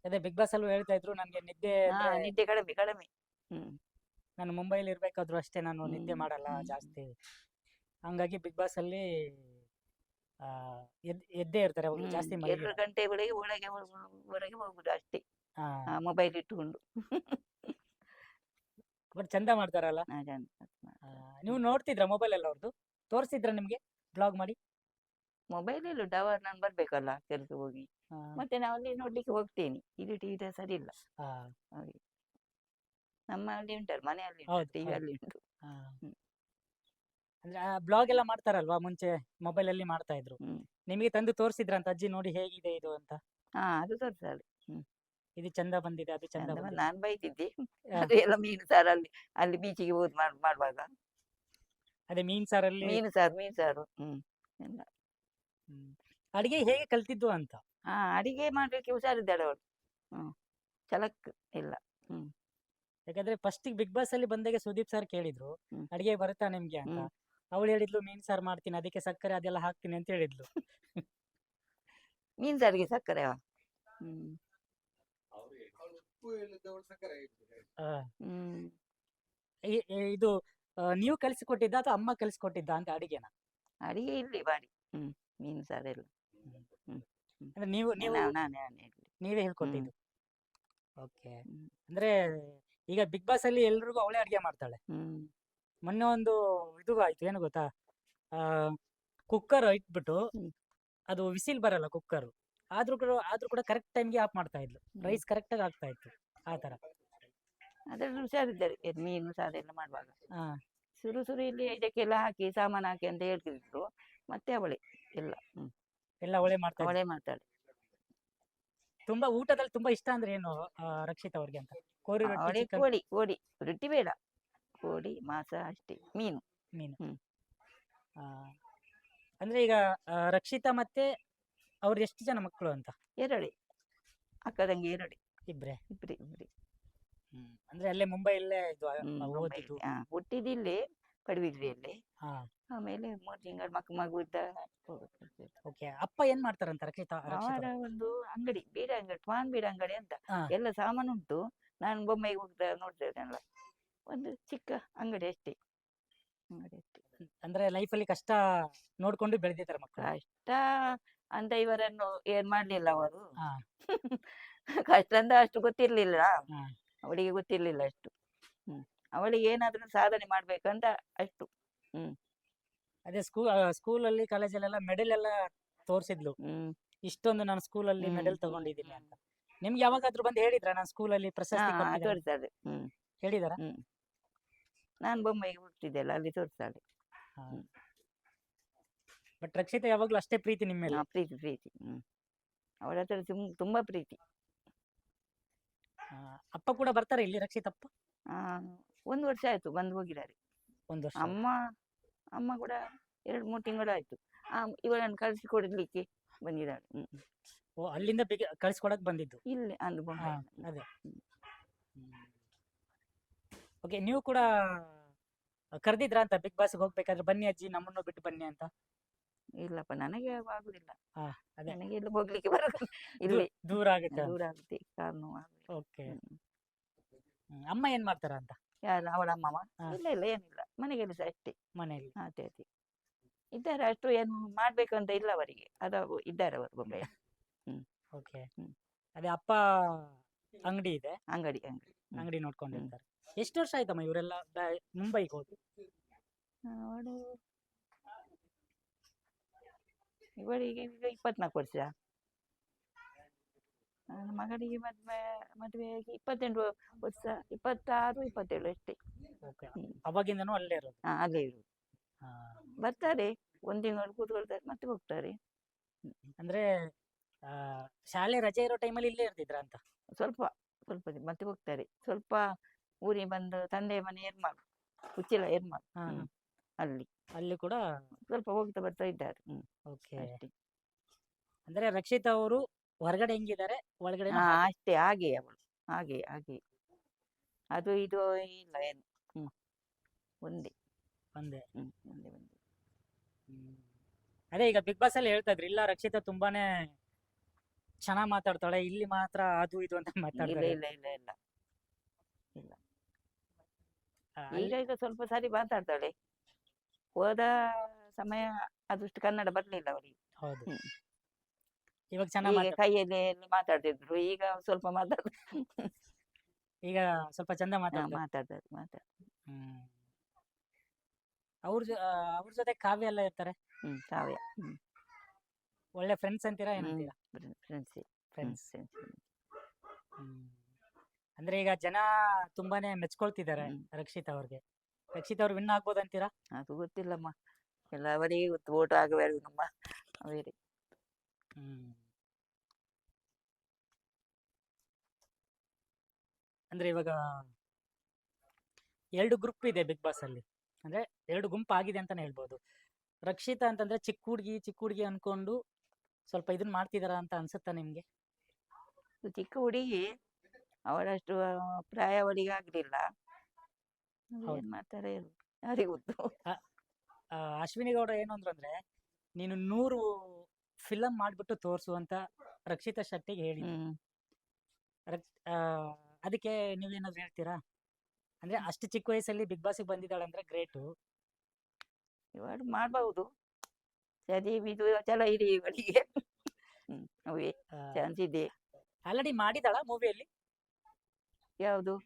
ಅದೇ ಬಿಗ್ ಬಾಸ್ ಅಲ್ಲೂ ಹೇಳ್ತಾ ಇದ್ರು ನನ್ಗೆ ನಿದ್ದೆ ಹಾ ಅಂದ್ರೆ ನಿದ್ದೆ ಕಡಿಮೆ ಕಡಿಮೆ. ಹ್ಮ್. ನಾನು ಮುಂಬೈಲಿ ಇರ್ಬೇಕಾದ್ರೂ ಅಷ್ಟೇ ನಾನು ನಿದ್ದೆ ಹ್ಮ್, ಮಾಡಲ್ಲ ಹ್ಮ್. ಜಾಸ್ತಿ. ಹಂಗಾಗಿ ಬಿಗ್ ಬಾಸ್ ಅಲ್ಲಿ ಆ, ಎದ್- ಎದ್ದೇ ಇರ್ತಾರೆ ಅವರು ಹ್ಮ್. ಜಾಸ್ತಿ ಎರಡು ಮಲಗಿರಲ್ಲ. ಗಂಟೆ ಒಳಗೆ ಒಳಗೆ ಹೊರಗೆ ಅಷ್ಟೇ. ಮೊಬೈಲ್ ಇಟ್ಟುಕೊಂಡು ಬಟ್ ಚಂದ ಮಾಡ್ತಾರಲ್ಲ. ಆ, ನೀವು ನೋಡ್ತಿದ್ರ ಮೊಬೈಲ್ ಎಲ್ಲ ಅವ್ರದ್ದು ತೋರಿಸಿದ್ರ ನಿಮ್ಗೆ? ಬ್ಲಾಗ್ ಮಾಡಿ? ಮೊಬೈಲ್ ಇಲ್ಲ ಟವರ್ ನಾನು ಬರ್ಬೇಕಲ್ಲ ಕೆಲಸ ಹೋಗಿ. ಮತ್ತೆ ನಾವು ಅಲ್ಲಿ ನೋಡ್ಲಿಕ್ಕೆ ಹೋಗ್ತೇನೆ. ಇದು ಟಿವಿ ಸರಿ ಇಲ್ಲ. ಆ, ಹಾಗೆ. ನಮ್ಮ ಅಲ್ಲಿ ಉಂಟಲ್ಲ ಮನೆಯಲ್ಲಿ ಹೌದು, ಟಿವಿ ಹೌದು. ಅಲ್ಲಿ ಉಂಟು. ಆ. ಹ್ಮ್. ಅಂದ್ರೆ ಬ್ಲಾಗ್ ಎಲ್ಲ ಮಾಡ್ತಾರಲ್ವಾ ಮುಂಚೆ ಮೊಬೈಲ್ ಅಲ್ಲಿ ಮಾಡ್ತಾ ಇದ್ರು? ಹ್ಮ್. ನಿಮಗೆ ತಂದು ತೋರಿಸಿದ್ರ ಅಂತ ಅಜ್ಜಿ ನೋಡಿ ಹೇಗಿದೆ ಇದು ಅಂತ? ಹಾ ಅದು ತೋರಿಸಲ್ಲ ಇದು ಚಂದ ಬಂದಿದೆ ಅದು ಚಂದ ಬಂದಿದೆ. ನಾನು ಬೈತಿದ್ದೆ. ಆ. ಅದು ಎಲ್ಲ ಮೀನು ಸಾರು ಅಲ್ಲಿ ಅಲ್ಲಿ ಬೀಚಿಗೆ ಹೋದ್ ಮಾಡ್- ಮಾಡುವಾಗ. ಅದೇ ಮೀನ್ ಸಾರಲ್ಲಿ ಮೀನು ಸಾರು ಮೀನು ಸಾರು. ಹ್ಮ್. ಎಲ್ಲ. ಅಡಿಗೆ ಹೇಗೆ ಕಲ್ತಿದ್ದು ಅಂತ? ಹಾ ಅಡಿಗೆ ಮಾಡ್ಲಿಕ್ಕೆ ಹುಷಾರಿದ್ದಾಳೆ ಅವಳು. ಹ್ಮ್. ಚಲಕ್ ಇಲ್ಲ. ಯಾಕಂದ್ರೆ ಫಸ್ಟ್ ಬಿಗ್ ಬಾಸ್ ಅಲ್ಲಿ ಬಂದಾಗ ಸುದೀಪ್ ಸರ್ ಕೇಳಿದ್ರು ಹ್ಮ್. ಅಡಿಗೆ ಬರುತ್ತಾ ನಿಮ್ಗೆ ಅಂತ? ಹ್ಮ್. ಅವಳು ಹೇಳಿದ್ಲು ಮೀನ್ ಸಾರ್ ಮಾಡ್ತೀನಿ ಅದಕ್ಕೆ ಸಕ್ಕರೆ ಅದೆಲ್ಲ ಹಾಕ್ತೀನಿ ಅಂತ ಹೇಳಿದ್ಲು. ಮೀನ್ ಸಾರ್ಗೆ ಸಕ್ಕರೆ ಹ್ಮ್. ಆ, ಹ್ಮ್. ಈ- ಈ- ಇದು ಆ, ನೀವು ಕಲಿಸಿಕೊಟ್ಟಿದ್ದ ಅಥವಾ ಅಮ್ಮ ಕಲಿಸಿಕೊಟ್ಟಿದ್ದ ಅಂತ ಅಡಿಗೆನ? ಅಡಿಗೆ ಇಲ್ಲಿ ಬಾಡಿ ಹ್ಮ್. ಮೀನು ಸಾರೆಲ್ಲ ಅಂದ್ರೆ ನೀವು ನೀವು ನಾವು ನಾನೇ ನಾನೇ ಇಲ್ಲಿ ನೀವೇ ಹೇಳ್ಕೊಟ್ಟಿದ್ದು. ಓಕೆ. ಹ್ಮ್. ಅಂದ್ರೆ ಈಗ ಬಿಗ್ ಬಾಸ್ ಅಲ್ಲಿ ಎಲ್ರಿಗೂ ಅವಳೇ ಅಡಿಗೆ ಮಾಡ್ತಾಳೆ. ಹ್ಮ್. ಮೊನ್ನೆ ಒಂದು ಇದು ಆಯ್ತು ಏನು ಗೊತ್ತಾ? ಕುಕ್ಕರ್ ಇಟ್ಬಿಟ್ಟು ಹ್ಮ್. ಅದು ವಿಸಿಲ್ ಬರಲ್ಲ ಕುಕ್ಕರ್. ಆದ್ರೂ ಕೂಡ ಆದ್ರೂ ಕೂಡ ಕರೆಕ್ಟ್ ಟೈಮ್ಗೆ ಆಫ್ ಮಾಡ್ತಾ ಇದ್ಲು. ರೈಸ್ ಕರೆಕ್ಟ್ ಆಗಿ ಆಗ್ತಾ ಇತ್ತು ಆ ತರ ಅದ್ರಲ್ಲಿ ಹುಷಾರಿದ್ದಾರೆ ಮೀನು ಮೀನು ಸಾರೆಲ್ಲ ಮಾಡುವಾಗ. ಹಾ. ಸುರು ಸುರು ಇಲ್ಲಿ ಇದಕ್ಕೆಲ್ಲ ಹಾಕಿ ಸಾಮಾನು ಹಾಕಿ ಅಂತ ಹೇಳ್ತಿದ್ರು. ಮತ್ತೆ ಅವಳೆ. ಎಲ್ಲ ಹ್ಮ್. ಎಲ್ಲ ಒಳ್ಳೆ ಮಾಡ್ತಾ ಇದ್ಲು. ಅವಳೇ ಮಾಡ್ತಾಳೆ ತುಂಬಾ ಊಟದಲ್ಲಿ ತುಂಬಾ ಇಷ್ಟ ಅಂದ್ರೆ ಏನು ರಕ್ಷಿತ ರಕ್ಷಿತ್ ಅವ್ರಿಗೆ ಅಂತ? ಕೋರಿ ರೊಟ್ಟಿ ಅವಳಿಗೆ ಚಿಕನ್? ಕೋಳಿ ಕೋಳಿ. ರೊಟ್ಟಿ ಬೇಡ. ಕೋಳಿ ಮಾಂಸ ಅಷ್ಟೇ. ಮೀನು. ಮೀನು. ಹ್ಮ್. ಆ, ಅಂದ್ರೆ ಈಗ ರಕ್ಷಿತ ರಕ್ಷಿತಾ ಮತ್ತೆ ಅವ್ರು ಎಷ್ಟು ಜನ ಮಕ್ಕಳು ಅಂತ? ಎರಡೆ ಅಕ್ಕದಂಗೆ ತಂಗಿ ಎರಡೆ ಇಬ್ರೆ? ಇಬ್ರಿ ಇಬ್ರಿ. ಅಂದ್ರೆ ಅಲ್ಲೇ ಮುಂಬೈಯಲ್ಲೇ ಇದು ಆ- ಹ್ಮ್ ಆ, ಮುಂಬೈಲಿ. ಓದಿದ್ದು ಹಾ ಹುಟ್ಟಿದಿಲ್ಲೇ ಪಡುಬಿದ್ರಿಯಲ್ಲಿ ಅಲ್ಲಿ. ಆಮೇಲೆ ಮೂರ್ ತಿಂಗಳು ಮಕ್ಕ ಮಗು ಇದ್ದ ಓಕೆ. ಅಪ್ಪ ಏನ್ ಮಾಡ್ತಾರಂತ ರಕ್ಷಿತ್ ಅವರ ಒಂದು ಅಂಗಡಿ ಬೀಡ ಅಂಗಡಿ ಪಾನ್ ಬೀಡ ಅಂಗಡಿ ಅಂತ. ಎಲ್ಲ ಸಾಮಾನು ಉಂಟು. ನಾನು ಬೊಮ್ಮೆಗೆ ಹೋಗ್ತಾ ನೋಡ್ತೇನೆಲ್ಲ ಒಂದು ಚಿಕ್ಕ ಅಂಗಡಿ ಅಷ್ಟೇ. ಅಂಗಡಿ ಅಷ್ಟೇ. ಅಂದ್ರೆ ಅಲ್ಲಿ ಕಷ್ಟ ನೋಡ್ಕೊಂಡು ಬೆಳೆದಿದ್ದಾರೆ ಮಕ್ಕಳು. ಕಷ್ಟ ಅಂತ ಇವರನ್ನು ಏನ್ ಮಾಡ್ಲಿಲ್ಲ ಅವರು. ಕಷ್ಟ ಅಂತ ಅಷ್ಟು ಗೊತ್ತಿರ್ಲಿಲ್ಲ. ಅವಳಿಗೆ ಗೊತ್ತಿರ್ಲಿಲ್ಲ ಅಷ್ಟು. ಹ್ಮ್. ಅವಳಿಗೆ ಏನಾದ್ರೂ ಸಾಧನೆ ಮಾಡ್ಬೇಕಂತ ಅಷ್ಟು ಅದೇ ಸ್ಕೂಲ್ ಸ್ಕೂಲಲ್ಲಿ ಕಾಲೇಜಲ್ಲೆಲ್ಲ ಮೆಡಲ್ ಎಲ್ಲ ತೋರಿಸಿದ್ಲು. ಹ್ಮ್. ಇಷ್ಟೊಂದು ನಾನು ಸ್ಕೂಲಲ್ಲಿ ಹ್ಮ್. ಮೆಡಲ್ ತಗೊಂಡಿದ್ದೀನಿ ಅಂತ. ನಿಮ್ಗೆ ಯಾವಾಗಾದ್ರೂ ಬಂದು ಹೇಳಿದ್ರ? ನಾನು ಸ್ಕೂಲಲ್ಲಿ ಹಾ ಪ್ರಶಸ್ತಿ ತೋರಿಸ್ತಾಳೆ ಹ್ಮ್. ಹೇಳಿದಾರ? ನಾನು ಬೊಮ್ಮೆಗೆ ಹುಟ್ಟಿದ್ದೆಲ್ಲ ಅಲ್ಲಿ ತೋರಿಸ್ತಾಳೆ ಬಟ್ ರಕ್ಷಿತಾ ಯಾವಾಗ್ಲೂ ಅಷ್ಟೇ ಪ್ರೀತಿ ನಿಮ್ಮ ಮೇಲೆ ಹಾ, ಪ್ರೀತಿ ಪ್ರೀತಿ. ಹ್ಮ್. ಅವಳ ಹತ್ರ ತುಂಬಾ ಪ್ರೀತಿ. ಆ, ಅಪ್ಪ ಕೂಡ ಬರ್ತಾರೆ ಇಲ್ಲಿ ರಕ್ಷಿತಪ್ಪ? ಆ ಒಂದು ವರ್ಷ ಆಯ್ತು ಬಂದು ಹೋಗಿದ್ದಾರೆ ಒಂದು ವರ್ಷ ಅಮ್ಮ ಅಮ್ಮ ಕೂಡ ಎರಡು ಮೂರು ತಿಂಗಳಾಯ್ತು. ಆ ಇವಳನ್ನು ಕಳಿಸಿ ಕೊಡಲಿಕ್ಕೆ ಬಂದಿದ್ದಾರೆ ಹ್ಮ್. ಓ ಅಲ್ಲಿಂದ ಬೇಗ ಕಳಿಸ್ಕೊಡಕ್ ಬಂದಿದ್ದು? ಇಲ್ಲಿ ಹಾ, ಅದೇ. ಓಕೆ ನೀವು ಕೂಡ ಕರೆದಿದ್ರ ಅಂತ? ಬಿಗ್ ಬಾಸ್ಗೆ ಹೋಗ್ಬೇಕಾದ್ರೆ ಬನ್ನಿ ಅಜ್ಜಿ ನಮ್ಮನ್ನು ಬಿಟ್ಟು ಬನ್ನಿ ಅಂತ? ಇಲ್ಲಪ್ಪ ನನಗೆ ಆಗುದಿಲ್ಲ ಹಾ, ಅದೇ. ನನಗೆ ಇಲ್ಲಿ ಹೋಗ್ಲಿಕ್ಕೆ ಬರೋದು ಇಲ್ಲಿ. ದೂರ ಆಗುತ್ತೆ. ದೂರ ಆಗುತ್ತೆ. ಕಾರ್ ನೋವು ಆಗುತ್ತೆ. ಓಕೆ. ಹ್ಮ್. ಅಮ್ಮ ಏನ್ ಮಾಡ್ತಾರ ಅಂತ ಯಾರು ಅವಳ ಅಮ್ಮವ ಹಾ. ಇಲ್ಲ ಇಲ್ಲ ಏನಿಲ್ಲ. ಮನೆ ಸಹ ಅಷ್ಟೇ ಮನೆಯಲ್ಲಿ. ಅದೇ ಅದೇ. ಇದ್ದಾರೆ ಅಷ್ಟು ಏನು ಮಾಡ್ಬೇಕು ಅಂತ ಇಲ್ಲ ಅವರಿಗೆ. ಅದು ಇದ್ದಾರೆ ಅವರು ಬೊಂಬೆ ಓಕೆ. ಹ್ಮ್. ಅದೇ ಅಪ್ಪ ಅಂಗಡಿ ಇದೆ. ಅಂಗಡಿ ಅಂಗಡಿ. ಹ್ಮ್. ಅಂಗಡಿ ನೋಡ್ಕೊಂಡಿರ್ತಾರೆ. ಎಷ್ಟು ವರ್ಷ ಆಯ್ತಮ್ಮ ಇವರೆಲ್ಲ ಮುಂಬೈಗೆ ಹೋಗಿ? ಅವಳು ಇವಳಿಗೆ ಈಗ ಇಪ್ಪತ್ನಾಲ್ಕು ವರ್ಷ. ಮಗಳಿಗೆ ಮದುವೆ ಮದುವೆಯಾಗಿ ಇಪ್ಪತ್ತೆಂಟು ವರ್ಷ ಇಪ್ಪತ್ತಾರು ಇಪ್ಪತ್ತೇಳು ಅಷ್ಟೇ. ಓಕೆ ಹ್ಮ್. ಅವಾಗಿಂದನೂ ಅಲ್ಲೇ ಇರೋದು? ಹಾ ಅಲ್ಲೇ ಇರುದು. ಹಾ. ಬರ್ತಾರೆ ಒಂದ್ ತಿಂಗಳು ಕೂತ್ಕೊಳ್ತಾರೆ ಮತ್ತೆ ಹೋಗ್ತಾರೆ. ಅಂದ್ರೆ ಆ, ಶಾಲೆ ರಜೆ ಇರೋ ಟೈಮಲ್ಲಿ ಇಲ್ಲೇ ಇರ್ತಿದ್ರ ಅಂತ? ಸ್ವಲ್ಪ ಸ್ವಲ್ಪ ದಿನ ಮತ್ತೆ ಹೋಗ್ತಾರೆ. ಸ್ವಲ್ಪ ಊರಿಗೆ ಬಂದು ತಂದೆ ಮನೆ ಏರ್ಮಾಲ್ ಉಚ್ಚಿಲ್ಲ ಏರ್ಮಾಲ್ ಹಾ, ಹ್ಮ್. ಅಲ್ಲಿ. ಅಲ್ಲಿ ಕೂಡ ಸ್ವಲ್ಪ ಹೋಗ್ತಾ ಬರ್ತಾ ಇದ್ದಾರೆ. ಹ್ಮ್ ಓಕೆ ಅಷ್ಟೇ. ಅಂದ್ರೆ ರಕ್ಷಿತಾ ಅವರು ಹೊರಗಡೆ ಹೆಂಗಿದ್ದಾರೆ ಒಳಗಡೆ ಹಾ ಅಷ್ಟೇ ಹಾಗೆ ಅವಳು ಹಾಗೆ ಹಾಗೆ. ಅದು ಇದು ಇಲ್ಲ ಏನು ಹ್ಮ್ ಒಂದೇ. ಒಂದೇ. ಹ್ಮ್ ಒಂದೇ ಒಂದೇ. ಹ್ಮ್. ಅದೇ ಈಗ ಬಿಗ್ ಬಾಸ್ ಅಲ್ಲಿ ಹೇಳ್ತಾ ಇದ್ರು ಇಲ್ಲ ರಕ್ಷಿತಾ ತುಂಬಾನೇ ಚೆನ್ನಾಗ್ ಮಾತಾಡ್ತಾಳೆ ಇಲ್ಲಿ ಮಾತ್ರ ಅದು ಇದು ಅಂತ ಇಲ್ಲ ಮಾತಾಡ್ತಾರೆ. ಇಲ್ಲ ಇಲ್ಲ ಇಲ್ಲ. ಆ, ಈಗ ಸ್ವಲ್ಪ ಸಾರಿ ಮಾತಾಡ್ತಾಳೆ. ಹೋದ ಸಮಯ ಅದಷ್ಟು ಕನ್ನಡ ಬರ್ಲಿಲ್ಲ ಅವಳಿಗೆ ಹೌದು. ಹ್ಮ್. ಇವಾಗ ಚೆನ್ನಾಗಿ ಈಗ ಮಾತಾಡ್ ಕೈಯಲ್ಲಿ ಎಲ್ಲ ಮಾತಾಡ್ತಿದ್ರು ಈಗ ಸ್ವಲ್ಪ ಮಾತಾಡ್ ಈಗ ಸ್ವಲ್ಪ ಚಂದ ಮಾತಾಡ್ತಾರೆ ಮಾತಾಡ್ತಾರೆ ಮಾತಾಡ್ ಹ್ಮ್. ಅವ್ರ ಜೊ- ಆ, ಅವ್ರ ಜೊತೆ ಕಾವ್ಯ ಎಲ್ಲ ಇರ್ತಾರೆ? ಹ್ಮ್ ಕಾವ್ಯ. ಹ್ಮ್. ಒಳ್ಳೆ ಫ್ರೆಂಡ್ಸ್ ಅಂತೀರಾ ಏನಂತೀರಾ ಫ್ರೆಂಡ್ಸ್. ಫ್ರೆಂಡ್ಸ್ ಅಂದ್ರೆ ಈಗ ಜನ ತುಂಬಾನೇ ಮೆಚ್ಕೊಳ್ತಿದ್ದಾರೆ ಹ್ಮ್. ರಕ್ಷಿತ್ ಅವ್ರಿಗೆ. ರಕ್ಷಿತ್ ಅವ್ರು ವಿನ್ ಆಗ್ಬೋದು ಅಂತೀರಾ? ಅದು ಗೊತ್ತಿಲ್ಲಮ್ಮ. ಎಲ್ಲ ಅವರಿಗೆ ಗೊತ್ತು ಓಟ್ ಆಗಬೇಡ ನಮ್ಮ ಅವರೇ ಹ್ಮ್. ಅಂದ್ರೆ ಇವಾಗ ಎರಡು ಗ್ರೂಪ್ ಇದೆ ಬಿಗ್ ಬಾಸ್ ಅಲ್ಲಿ. ಅಂದ್ರೆ ಎರಡು ಗುಂಪು ಆಗಿದೆ ಅಂತಾನೆ ಹೇಳ್ಬೋದು. ರಕ್ಷಿತಾ ಅಂತಂದ್ರೆ ಚಿಕ್ಕ ಹುಡುಗಿ ಚಿಕ್ಕ ಹುಡುಗಿ ಅನ್ಕೊಂಡು ಸ್ವಲ್ಪ ಇದನ್ನ ಮಾಡ್ತಿದಾರ ಅಂತ ಅನ್ಸುತ್ತಾ ನಿಮ್ಗೆ? ಚಿಕ್ಕ ಹುಡುಗಿ ಅವಳಷ್ಟು ಪ್ರಾಯ ಅವಳಿಗೆ ಆಗಲಿಲ್ಲ. ಅದು ಮಾಡ್ತಾರೆ ಯಾರಿಗೆ ಗೊತ್ತು? ಅಶ್ವಿನಿ ಗೌಡ ಏನು ಅಂದ್ರು ಅಂದ್ರೆ ನೀನು ನೂರು ಫಿಲಂ ಮಾಡ್ಬಿಟ್ಟು ತೋರ್ಸು ಅಂತ ರಕ್ಷಿತಾ ಶೆಟ್ಟಿಗೆ ಹೇಳಿ ಅದಕ್ಕೆ ನೀವೇನಾದ್ರು ಹೇಳ್ತೀರಾ? ಅಂದ್ರೆ ಅಷ್ಟು ಚಿಕ್ಕ ವಯಸ್ಸಲ್ಲಿ ಬಿಗ್ ಬಾಸ್ಗೆ ಬಂದಿದ್ದಾಳೆ ಅಂದ್ರೆ ಗ್ರೇಟು. ಇವಳು ಮಾಡ್ಬಹುದು ಸರಿ ಇದು ಚಲ ಇರಿ ಇವಳಿಗೆ. ಅವೇ ಚಾನ್ಸ್ ಇದೆ. ಆಲ್ರೆಡಿ ಮಾಡಿದಾಳ ಮೂವಿಯಲ್ಲಿ? ಯಾವುದು?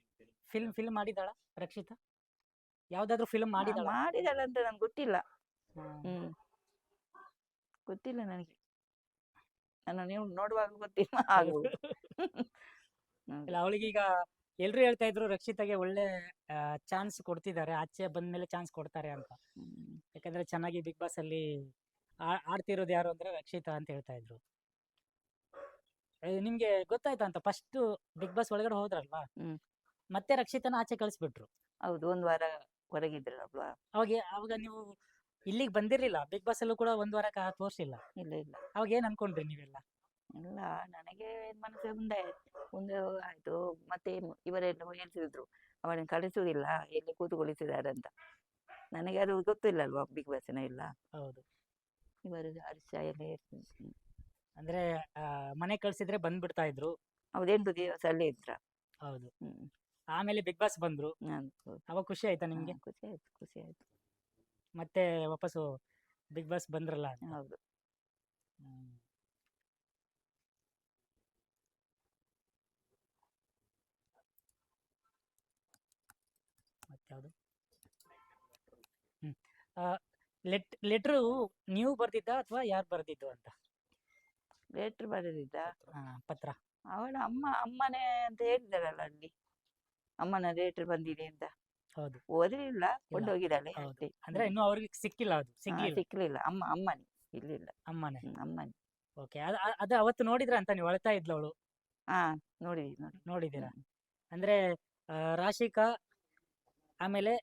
ಫಿಲ್ಮ್ ಫಿಲ್ಮ್ ಮಾಡಿದಾಳ ರಕ್ಷಿತಾ? ಯಾವ್ದಾದ್ರು ಫಿಲ್ಮ್ ಮಾಡಿದಾಳ ಮಾಡಿದಾಳೆ ಅಂತ ನಂಗೆ ಗೊತ್ತಿಲ್ಲ. ಹ್ಮ್. ಗೊತ್ತಿಲ್ಲ ನನಗೆ. ನಾನು ನೀವು ನೋಡುವಾಗ ಗೊತ್ತಿಲ್ಲ ಆಗ್ಬೋದು. ಇಲ್ಲ ಅವಳಿಗೆ ಈಗ ಎಲ್ರು ಹೇಳ್ತಾ ಇದ್ರು ರಕ್ಷಿತಾಗೆ ಒಳ್ಳೆ ಚಾನ್ಸ್ ಕೊಡ್ತಿದ್ದಾರೆ. ಆಚೆ ಬಂದ್ಮೇಲೆ ಚಾನ್ಸ್ ಕೊಡ್ತಾರೆ ಅಂತ. ಯಾಕಂದ್ರೆ ಚೆನ್ನಾಗಿ ಬಿಗ್ ಬಾಸ್ ಅಲ್ಲಿ ಆಡ್ತಿರೋದು ಯಾರು ಅಂದ್ರೆ ರಕ್ಷಿತಾ ಅಂತ ಹೇಳ್ತಾ ಇದ್ರು. ನಿಮ್ಗೆ ಗೊತ್ತಾಯ್ತಾ ಅಂತ? ಫಸ್ಟ್ ಬಿಗ್ ಬಾಸ್ ಒಳಗಡೆ ಹೋದ್ರಲ್ವಾ. ಮತ್ತೆ ರಕ್ಷಿತನ ಆಚೆ ಕಳಿಸ್ಬಿಟ್ರು. ಹೌದು ಒಂದ್ ವಾರ ಹೊರಗಿದ್ರಲ್ವಾ ಅವಾಗ ಅವಾಗ ನೀವು ಇಲ್ಲಿಗೆ ಬಂದಿರ್ಲಿಲ್ಲ. ಬಿಗ್ ಬಾಸ್ ಅಲ್ಲೂ ಕೂಡ ಒಂದ್ ವಾರ ತೋರ್ಸಿಲ್ಲ ಇಲ್ಲ ಇಲ್ಲ. ಅವಾಗ ಏನ್ ಅನ್ಕೊಂಡ್ರಿ ನೀವೆಲ್ಲ? ಇಲ್ಲ ನನಗೆ ಮನಸ್ಸು ಮುಂದೆ ಒಂದು ಆಯ್ತು. ಮತ್ತೆ ಇವರೇನು ಇವರೆಲ್ಲ ಹೇಳ್ತಿದ್ರು ಅವಳನ್ನು ಕಳಿಸುವುದಿಲ್ಲ ಎಲ್ಲಿ ಕೂತುಕೊಳಿಸಿದ್ದಾರೆ ಅಂತ. ನನಗೆ ಅದು ಗೊತ್ತಿಲ್ಲ ಅಲ್ವಾ ಬಿಗ್ ಬಾಸ್ನ ಇಲ್ಲ ಹೌದು. ಇವರು ಹರ್ಷ ಎಲ್ಲ ಹೇಳ್ತಿದ್ರು. ಅಂದ್ರೆ ಆ, ಮನೆ ಕಳ್ಸಿದ್ರೆ ಬಂದ್ಬಿಡ್ತಾ ಇದ್ರು. ಹೌದು ಎಂಟು ದಿವಸ ಅಲ್ಲೇ ಇದ್ರ. ಹೌದು. ಹ್ಮ್. ಆಮೇಲೆ ಬಿಗ್ ಬಾಸ್ ಬಂದ್ರು. ನಾನು. ಅವಾಗ ಖುಷಿ ಆಯ್ತಾ ನಿಮ್ಗೆ? ಹಾ, ಖುಷಿ ಆಯ್ತು ಖುಷಿ ಆಯ್ತು. ಮತ್ತೆ ವಾಪಸ್ ಬಿಗ್ ಬಾಸ್ ಬಂದ್ರಲ್ಲ ಅಂತ. ಹೌದು. ಹ್ಮ್. ಮತ್ಯಾವ್ದು ಹ್ಮ್ ಲೆಟ್ ಲೆಟ್ರು ನೀವು ಬರ್ದಿದ್ದ ಅಥವಾ ಯಾರು ಬರ್ದಿದ್ದು ಅಂತ? ಲೆಟರ್ ಬರೆದಿದ್ದ? ಆ, ಪತ್ರ. ಅವಳ ಅಮ್ಮ ಅಮ್ಮನೇ ಅಂತ ಹೇಳಿದಾಳಲ್ಲ ಅಲ್ಲಿ. ಅಮ್ಮನ ಲೆಟರ್ ಬಂದಿದೆ ಅಂತ. ಹೌದು. ಓದಲಿಲ್ಲ ಕೊಂಡೋಗಿದ್ದಾಳೆ ಹೌದು. ಅಷ್ಟೇ. ಅಂದ್ರೆ ಇನ್ನು ಅವ್ರಿಗೆ ಸಿಕ್ಕಿಲ್ಲ ಅದು ಸಿಕ್ಕಿಲ್ಲ ಸಿಗ್ಲಿಲ್ಲ. ಸಿಕ್ಲಿಲ್ಲ. ಅಮ್ಮ ಅಮ್ಮನೇ ಇರ್ಲಿಲ್ಲ ಅಮ್ಮನೆ. ಹ್ಮ್, ಅಮ್ಮನೇ. ಓಕೆ ಅದು ಅದು ಅವತ್ತು ನೋಡಿದ್ರ ಅಂತ ನೀವು? ಅಳ್ತಾ ಇದ್ಲು ಅವಳು? ಹಾ ನೋಡಿದ್ವಿ ನೋಡಿ ನೋಡಿದ್ದೀರಾ? ಅಂದ್ರೆ ಆ, ರಾಶಿಕಾ ಆಮೇಲೆ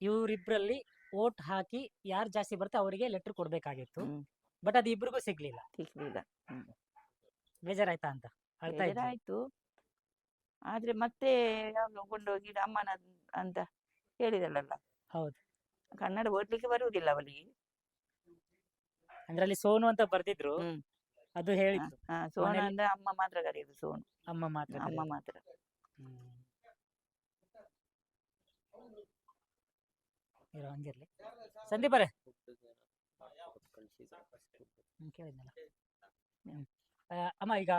ಇವರಿಬ್ರಲ್ಲಿ ಓಟ್ ಹಾಕಿ ಯಾರು ಜಾಸ್ತಿ ಬರುತ್ತೆ ಅವರಿಗೆ ಲೆಟರ್ ಕೊಡ್ಬೇಕಾಗಿತ್ತು. ಬಟ್ ಅದು ಇಬ್ರಿಗೂ ಸಿಗ್ಲಿಲ್ಲ. ಸಿಗ್ಲಿಲ್ಲ. ಬೇಜಾರಾಯ್ತಾ ಅಂತ ಅಳ್ತಾ ಆಯ್ತು ಆದ್ರೆ ಮತ್ತೆ ಯಾವಾಗ ಕೊಂಡೋಗಿ ಅಮ್ಮನ ಅಂತ ಹೇಳಿದಳಲ್ಲ ಹೌದು. ಕನ್ನಡ ಓದ್ಲಿಕ್ಕೆ ಬರುವುದಿಲ್ಲ ಅವಳಿಗೆ ಅಂದ್ರೆ ಅಲ್ಲಿ ಸೋನು ಅಂತ ಬರ್ದಿದ್ರು. ಹ್ಮ್. ಅದು ಹೇಳಿದ್ರು ಸೋನು ಸೋನ ಮನೇಲಿ- ಅಂದ್ರೆ ಅಮ್ಮ ಮಾತ್ರ ಕರೆಯುದು ಸೋನು. ಅಮ್ಮ ಮಾತ್ರ ಅಮ್ಮ ಕರೆಯೋದು. ಮಾತ್ರ. ಹ್ಮ್. ಇರು, ಹಂಗಿರ್ಲಿ. ಸಂದೀಪರೇ ಹ್ಮ್, ಕೇಳಿದ್ನಲ್ಲ. ಅಮ್ಮ ಈಗ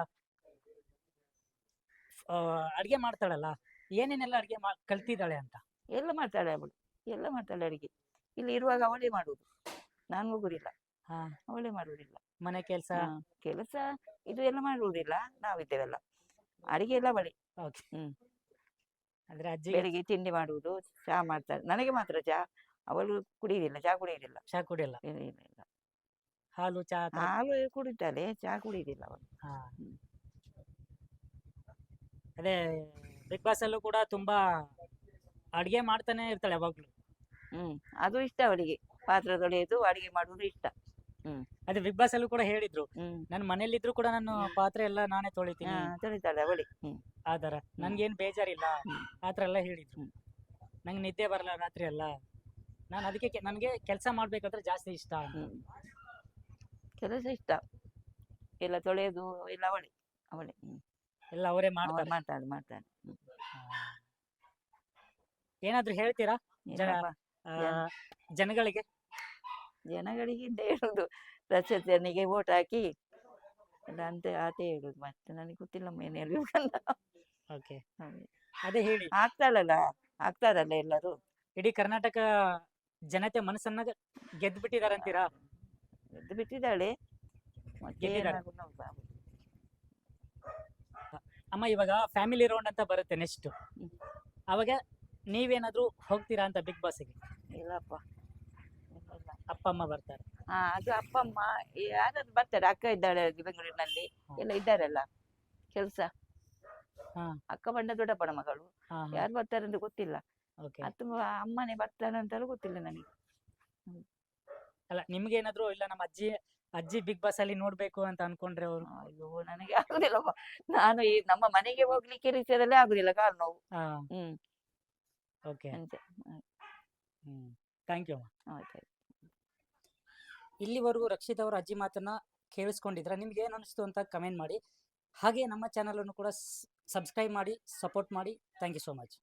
ಅಡುಗೆ ಮಾಡ್ತಾಳಲ್ಲ ಏನೇನೆಲ್ಲ ಅಡುಗೆ ಮಾ ಕಲ್ತಿದ್ದಾಳೆ ಅಂತ? ಎಲ್ಲ ಮಾಡ್ತಾಳೆ ಅವಳು. ಎಲ್ಲ ಮಾಡ್ತಾಳೆ ಅಡಿಗೆ. ಇಲ್ಲಿ ಇರುವಾಗ ಅವಳೇ ಮಾಡುವುದು. ನಾನು ಹೋಗುದಿಲ್ಲ. ಹಾ. ಅವಳೇ ಮಾಡುವುದಿಲ್ಲ. ಮನೆ ಕೆಲಸ? ಕೆಲಸ ಇದು ಎಲ್ಲ ಮಾಡುವುದಿಲ್ಲ. ನಾವಿದ್ದೇವೆಲ್ಲ. ಅಡಿಗೆ ಎಲ್ಲ ಬಳಿ ಓಕೆ. ಹ್ಮ್. ಅಂದ್ರೆ ಅಜ್ಜಿ ಬೆಳಿಗ್ಗೆ ತಿಂಡಿ ಮಾಡುವುದು ಚಹಾ ಮಾಡ್ತಾರೆ. ನನಗೆ ಮಾತ್ರ ಚಹಾ ಅವಳು ಕುಡಿಯುವುದಿಲ್ಲ ಚಹಾ ಕುಡಿಯುದಿಲ್ಲ ಚಹಾ ಕುಡಿಯಲ್ಲ? ಇಲ್ಲ ಇಲ್ಲ ಇಲ್ಲ. ಹಾಲು ಚಹಾ ಹಾಲು ಕುಡಿತಾಳೆ ಚಹಾ ಕುಡಿಯುವುದಿಲ್ಲ ಅವಳು. ಹಾ. ಅದೇ ಬಿಗ್ ಬಾಸ್ ಅಲ್ಲೂ ಕೂಡ ತುಂಬಾ ಅಡಿಗೆ ಮಾಡ್ತಾನೆ ಇರ್ತಾಳೆ ಯಾವಾಗ್ಲೂ. ಹ್ಮ್ ಅದು ಇಷ್ಟ ಅವಳಿಗೆ. ಪಾತ್ರೆ ತೊಳೆಯೋದು ಅಡಿಗೆ ಮಾಡುವುದು ಇಷ್ಟ. ಅದೇ ಬಿಗ್ ಬಾಸ್ ಅಲ್ಲೂ ಕೂಡ ಹೇಳಿದ್ರು. ನನ್ನ ಮನೇಲಿ ಇದ್ರು ಕೂಡ ನಾನು ಪಾತ್ರೆ ಎಲ್ಲ ನಾನೇ ತೊಳಿತೀನಿ. ತೊಳಿತಾಳೆ ಅವಳಿ. ಆ ತರ ನನ್ಗೇನ್ ಬೇಜಾರಿಲ್ಲ. ಆತರ ಎಲ್ಲ ಹೇಳಿದ್ರು. ನಂಗ್ ನಿದ್ದೆ ಬರಲ್ಲ ರಾತ್ರಿ ಎಲ್ಲ. ನಾನು ಅದಕ್ಕೆ ನನಗೆ ಕೆಲಸ ಮಾಡ್ಬೇಕಂದ್ರೆ ಜಾಸ್ತಿ ಇಷ್ಟ ಕೆಲಸ ಇಷ್ಟ. ಎಲ್ಲ ತೊಳೆಯೋದು ಎಲ್ಲ ಅವಳಿ ಅವಳಿ. ಎಲ್ಲ ಅವರೇ ಮಾಡ್ತಾರೆ. ಮಾಡ್ತಾರೆ ಹ್ಮ್. ಏನಾದ್ರು ಹೇಳ್ತೀರಾ? ಜನಗಳಿಗೆ? ಜನಗಳಿಗೆ ಹಿಂದೆ ಹೇಳುದು. ರಚತನಿಗೆ ಓಟ್ ಹಾಕಿ ಅಂತ ಆತೆ ಹೇಳುದು. ಮತ್ತೆ ನನಗೆ ಗೊತ್ತಿಲ್ಲ ಹೇಳ್ಬೇಕಂತ ಓಕೆ ಅದೇ ಹೇಳಿ. ಆಗ್ತಾಳಲ್ಲ ಆಗ್ತಾರಲ್ಲ ಎಲ್ಲರೂ. ಇಡೀ ಕರ್ನಾಟಕ ಜನತೆ ಮನಸ್ಸನ್ನ ಗೆದ್ದು ಬಿಟ್ಟಿದಾರಂತೀರಾ ಗೆದ್ದು ಬಿಟ್ಟಿದ್ದಾಳೆ ಮತ್ತೆ ಗೆದ್ದಿದ್ದಾಳೆ. ಏನಾಗುದು ನೋಡುವ. ಅಮ್ಮ ಇವಾಗ ಫ್ಯಾಮಿಲಿ ರೌಂಡ್ ಅಂತ ಬರುತ್ತೆ ನೆಕ್ಸ್ಟ್ ಅವಾಗ ನೀವೇನಾದ್ರೂ ಹೋಗ್ತೀರಾ ಅಂತ ಬಿಗ್ ಬಾಸ್ಗೆ ಇಲ್ಲಪ್ಪ. ಇಲ್ಲ, ಇಲ್ಲ. ಅಪ್ಪ ಅಮ್ಮ ಬರ್ತಾರೆ. ಹಾ ಅದು ಅಪ್ಪ ಅಮ್ಮ ಯಾರಾದ್ರು ಬರ್ತಾರೆ. ಅಕ್ಕ ಇದ್ದಾಳೆ ಬೆಂಗಳೂರಿನಲ್ಲಿ. ಎಲ್ಲ ಇದ್ದಾರಲ್ಲ ಕೆಲಸ. ಹಾ. ಅಕ್ಕ ಬಣ್ಣ ದೊಡ್ಡಪ್ಪನ ಮಗಳು. ಹಾ, ಹಾ. ಯಾರು ಬರ್ತಾರೆ ಅಂತ ಗೊತ್ತಿಲ್ಲ. ಅಥವಾ ಅಮ್ಮನೇ ಬರ್ತಾರೆ ಅಂತಲೂ ಗೊತ್ತಿಲ್ಲ ನನಗೆ. ಅಲ್ಲ ನಿಮ್ಗೆ ಏನಾದ್ರು ಇಲ್ಲ ನಮ್ಮ ಅಜ್ಜಿ ಅಜ್ಜಿ ಬಿಗ್ ಬಾಸ್ ಅಲ್ಲಿ ನೋಡ್ಬೇಕು ಅಂತ ಅನ್ಕೊಂಡ್ರೆ ಅವರು? ಅಯ್ಯೋ ನನಗೆ ಆಗುದಿಲ್ಲ ನಾನು ಈ ನಮ್ಮ ಮನೆಗೆ ಹೋಗ್ಲಿಕ್ಕೆ ರೀತಿಯಲ್ಲೇ ಆಗುದಿಲ್ಲ ಕಾಲು ನೋವು. ಹಾ. ಹ್ಮ್. ಓಕೆ. ಅಂತೆ. ಹ್ಮ್. ಥ್ಯಾಂಕ್ ಯು ಆಯ್ತಾಯ್ತು ಇಲ್ಲಿವರೆಗೂ ರಕ್ಷಿತ್ ಅವರ ಅಜ್ಜಿ ಮಾತನ್ನ ಕೇಳಿಸ್ಕೊಂಡಿದ್ರೆ ನಿಮ್ಗೆ ಏನ್ ಅನಿಸ್ತು ಅಂತ ಕಮೆಂಟ್ ಮಾಡಿ. ಹಾಗೆ ನಮ್ಮ ಚಾನಲನ್ನು ಕೂಡ ಸಬ್ಸ್ಕ್ರೈಬ್ ಮಾಡಿ ಸಪೋರ್ಟ್ ಮಾಡಿ. Thank you so much